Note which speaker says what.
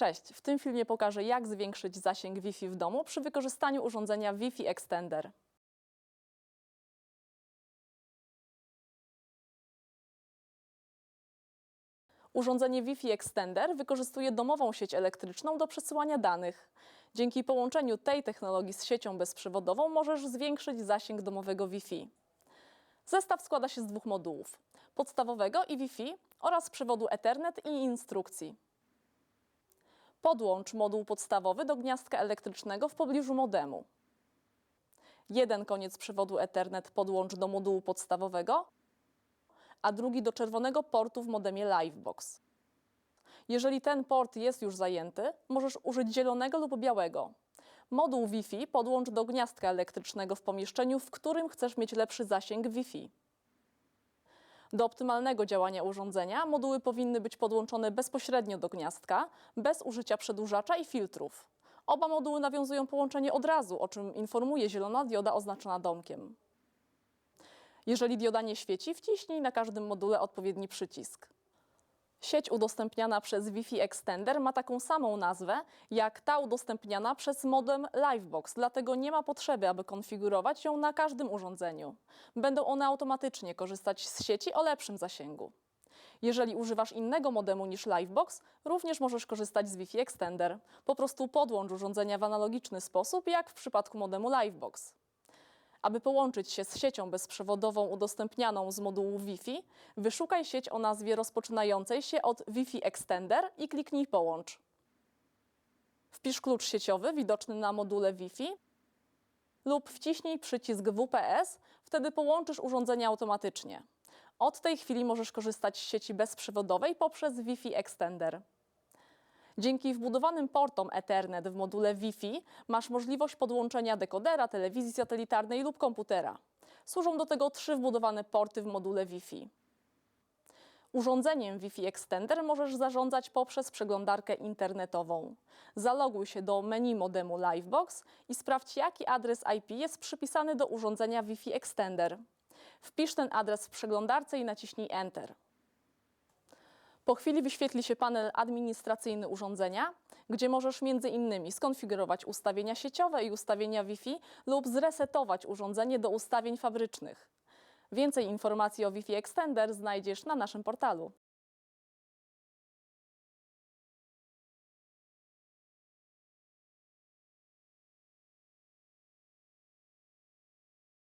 Speaker 1: Cześć, w tym filmie pokażę jak zwiększyć zasięg Wi-Fi w domu przy wykorzystaniu urządzenia Wi-Fi Extender. Urządzenie Wi-Fi Extender wykorzystuje domową sieć elektryczną do przesyłania danych. Dzięki połączeniu tej technologii z siecią bezprzewodową możesz zwiększyć zasięg domowego Wi-Fi. Zestaw składa się z dwóch modułów: podstawowego i Wi-Fi oraz przewodu Ethernet i instrukcji. Podłącz moduł podstawowy do gniazdka elektrycznego w pobliżu modemu. Jeden koniec przewodu Ethernet podłącz do modułu podstawowego, a drugi do czerwonego portu w modemie Livebox. Jeżeli ten port jest już zajęty, możesz użyć zielonego lub białego. Moduł Wi-Fi podłącz do gniazdka elektrycznego w pomieszczeniu, w którym chcesz mieć lepszy zasięg Wi-Fi. Do optymalnego działania urządzenia moduły powinny być podłączone bezpośrednio do gniazdka, bez użycia przedłużacza i filtrów. Oba moduły nawiązują połączenie od razu, o czym informuje zielona dioda oznaczona domkiem. Jeżeli dioda nie świeci, wciśnij na każdym module odpowiedni przycisk. Sieć udostępniana przez Wi-Fi Extender ma taką samą nazwę jak ta udostępniana przez modem Livebox, dlatego nie ma potrzeby, aby konfigurować ją na każdym urządzeniu. Będą one automatycznie korzystać z sieci o lepszym zasięgu. Jeżeli używasz innego modemu niż Livebox, również możesz korzystać z Wi-Fi Extender. Po prostu podłącz urządzenia w analogiczny sposób jak w przypadku modemu Livebox. Aby połączyć się z siecią bezprzewodową udostępnianą z modułu Wi-Fi, wyszukaj sieć o nazwie rozpoczynającej się od Wi-Fi Extender i kliknij Połącz. Wpisz klucz sieciowy widoczny na module Wi-Fi lub wciśnij przycisk WPS, wtedy połączysz urządzenia automatycznie. Od tej chwili możesz korzystać z sieci bezprzewodowej poprzez Wi-Fi Extender. Dzięki wbudowanym portom Ethernet w module Wi-Fi masz możliwość podłączenia dekodera, telewizji satelitarnej lub komputera. Służą do tego trzy wbudowane porty w module Wi-Fi. Urządzeniem Wi-Fi Extender możesz zarządzać poprzez przeglądarkę internetową. Zaloguj się do menu modemu Livebox i sprawdź, jaki adres IP jest przypisany do urządzenia Wi-Fi Extender. Wpisz ten adres w przeglądarce i naciśnij Enter. Po chwili wyświetli się panel administracyjny urządzenia, gdzie możesz innymi skonfigurować ustawienia sieciowe i ustawienia Wi-Fi lub zresetować urządzenie do ustawień fabrycznych. Więcej informacji o Wi-Fi Extender znajdziesz na naszym portalu.